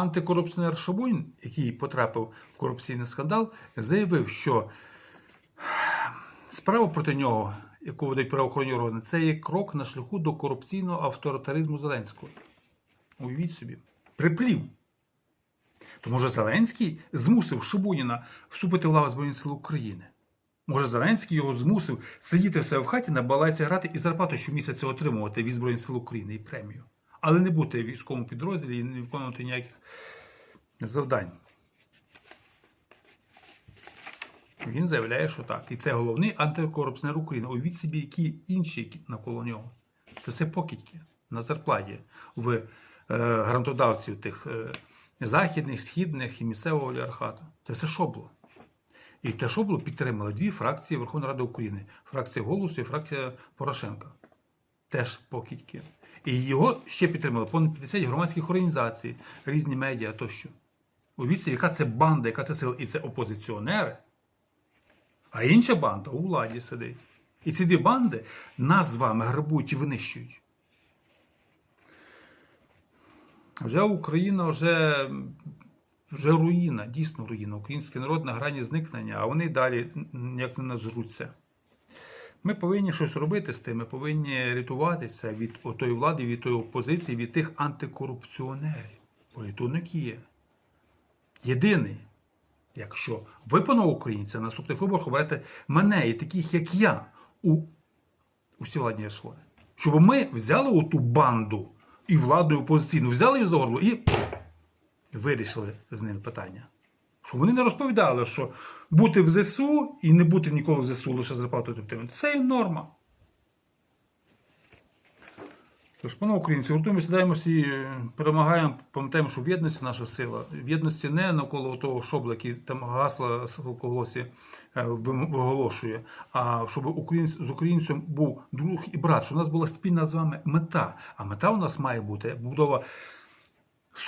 антикорупціонер Шабунін, який потрапив в корупційний скандал, заявив, що справа проти нього, яку ведуть правоохоронні органи, це є крок на шляху до корупційного авторитаризму Зеленського. Уявіть собі, приплів. То може Зеленський змусив Шабуніна вступити в лаву Збройних сил України? Може, Зеленський його змусив сидіти все в хаті на балайці грати і зарплату щомісяця отримувати від Збройних сил України і премію, але не бути в військовому підрозділі і не виконувати ніяких завдань. Він заявляє, що так. І це головний антикорупціонер України. Уявіть собі, які інші навколо нього. Це все покидьки на зарплаті в е, грантодавців тих е, західних, східних і місцевого олігархату. Це все шобло. І те шобло підтримали дві фракції Верховної Ради України: фракція Голосу і фракція Порошенка. Теж покидьки. І його ще підтримали понад 50 громадських організацій, різні медіа тощо. Уявіть яка це банда, яка це сила, і це опозиціонери. А інша банда у владі сидить. І ці дві банди нас з вами грабують і винищують. Вже Україна вже, вже руїна, дійсно руїна. Український народ на грані зникнення, а вони далі ніяк не нажруться. Ми повинні щось робити з тим, ми повинні рятуватися від тої влади, від тої опозиції, від тих антикорупціонерів. Порятунок є. Єдиний. Якщо ви, панове українці, на наступних виборах оберете мене і таких, як я, у усі владні ешелони. Щоб ми взяли оту банду і владу, і опозиційну, взяли її за горло і вирішили з ними питання. Щоб вони не розповідали, що бути в ЗСУ і не бути ніколи в ЗСУ лише зарплатою отримати. Це є норма. Тож, панове українці, гуртуємося, даємося і е, перемагаємо, пам'ятаємо, що в єдності наша сила. В єдності не навколо того шобла, який там гасла в голосі е, виголошує, а щоб українць, з українцем був друг і брат, щоб у нас була спільна з вами мета. А мета у нас має бути будова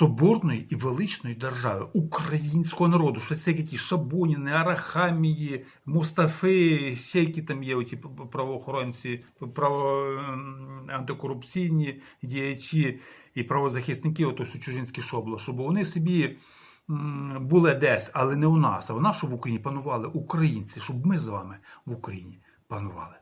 соборної і величної держави українського народу, що це які Шабуніни, Арахамії, Мустафи, ще які там є оті правоохоронці, право ем, антикорупційні діячі і правозахисники, ото чужинське шобло, щоб вони собі були десь, але не у нас, а в щоб в Україні панували українці, щоб ми з вами в Україні панували.